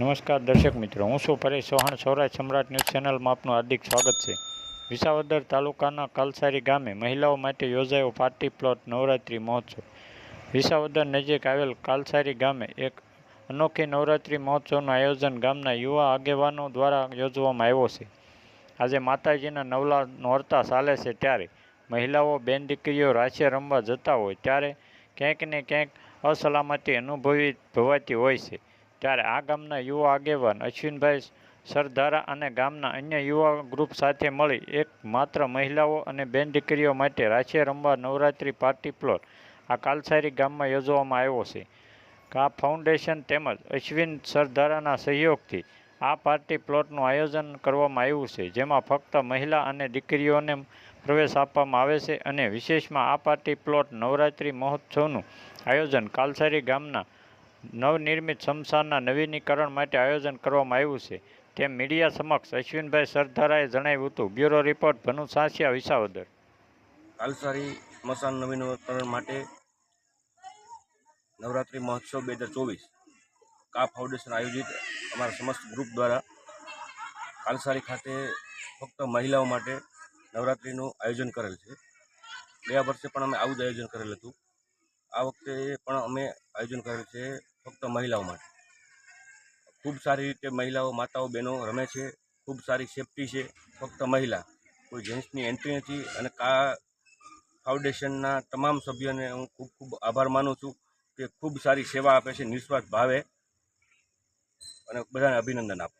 નમસ્કાર દર્શક મિત્રો, હું છું પરેશ ચૌહાણ સૌરાષ્ટ્ર સમ્રાટ ન્યૂઝ ચેનલમાં આપનું હાર્દિક સ્વાગત છે. વિસાવદર તાલુકાના કલસારી ગામે મહિલાઓ માટે યોજાયો પાર્ટી પ્લોટ નવરાત્રિ મહોત્સવ. વિસાવદર નજીક આવેલ કાલસારી ગામે એક અનોખી નવરાત્રિ મહોત્સવનું આયોજન ગામના યુવા આગેવાનો દ્વારા યોજવામાં આવ્યો છે. આજે માતાજીના નવલા નોરતા ચાલે છે ત્યારે મહિલાઓ બેન દીકરીઓ રાશે રમવા જતા હોય ત્યારે ક્યાંક ને ક્યાંક અસલામતી અનુભવી ભવાતી હોય છે. ત્યારે આ ગામના યુવા આગેવાન અશ્વિનભાઈ સરધારા અને ગામના અન્ય યુવા ગ્રુપ સાથે મળી એક માત્ર મહિલાઓ અને બેન દીકરીઓ માટે રાશિયા રમવા નવરાત્રિ પાર્ટી પ્લોટ આ કાલસારી ગામમાં યોજવામાં આવ્યો છે. આ ફાઉન્ડેશન તેમજ અશ્વિન સરધારાના સહયોગથી આ પાર્ટી પ્લોટનું આયોજન કરવામાં આવ્યું છે, જેમાં ફક્ત મહિલા અને દીકરીઓને પ્રવેશ આપવામાં આવે છે અને વિશેષમાં આ પાર્ટી પ્લોટ નવરાત્રિ મહોત્સવનું આયોજન કાલસારી ગામના નવનિર્મિત સ્મશાનના નવીનીકરણ માટે આયોજન કરવામાં આવ્યું છે. તેમ મીડિયા સમક્ષ અશ્વિનભાઈ સરધારાએ જણાવ્યું હતું. Bureau report Bhanu Sasiya Visavadar. Kalsari સ્મશાન નવીનીકરણ માટે નવરાત્રિ મહોત્સવ બે હજાર ચોવીસ કા ફાઉન્ડેશન આયોજિત અમારા સમસ્ત ગ્રુપ દ્વારા કાલસારી ખાતે ફક્ત મહિલાઓ માટે નવરાત્રિનું આયોજન કરેલ છે. ગયા વર્ષે પણ અમે આવું જ આયોજન કરેલ હતું. આ વખતે પણ અમે આયોજન કરેલ છે ફક્ત મહિલાઓ માટે. ખૂબ સારી રીતે મહિલાઓ, માતાઓ, બહેનો રમે છે. ખૂબ સારી સેફટી છે. ફક્ત મહિલા. કોઈ જેન્ટ્સની એન્ટ્રી નથી અને કા ફાઉન્ડેશનના તમામ સભ્યોને હું ખૂબ ખૂબ આભાર માનું છું કે ખૂબ સારી સેવા આપે છે નિસ્વાર્થ ભાવે. અને બધાને અભિનંદન આપું.